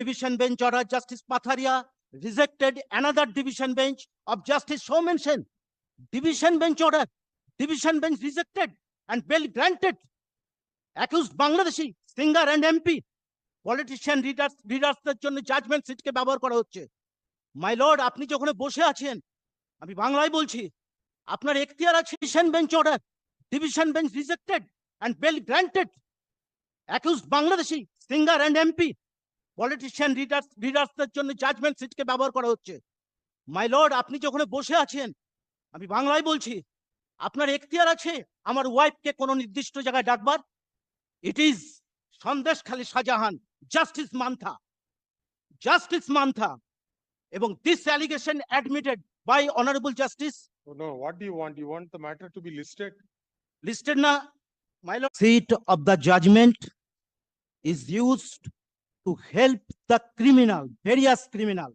division bench order, Justice Patharia rejected another division bench of Justice so mentioned. Division bench order, division bench rejected and bail granted. Accused Bangladeshi, singer and MP, politician readers, readersদের জন্য judgement সিটকে ব্যবহার করা হচ্ছে। My lord আপনি যখন বসে আছেন, আমি বাংলায় বলছি, আপনার এখতিয়ার আছে division bench order, division bench rejected and bail granted. Accused Bangladeshi, singer and MP, readers, readersদের জন্য জাজমেন্ট সিটকে ব্যবহার করা হচ্ছে। মাই লর্ড আপনি যখন বসে আছেন, আমি বাংলায় বলছি, আপনার এখতিয়ার আছে আমার ওয়াইফকে কোনো নির্দিষ্ট জায়গায় ডাকবার। It is Sandeshkhali Shahjahan, justice Mantha, justice Mantha এবং this allegation admitted by honourable justice No, what do you want? You want the matter to be listed? listed na my lord seat of the judgment is used to help the criminal various criminal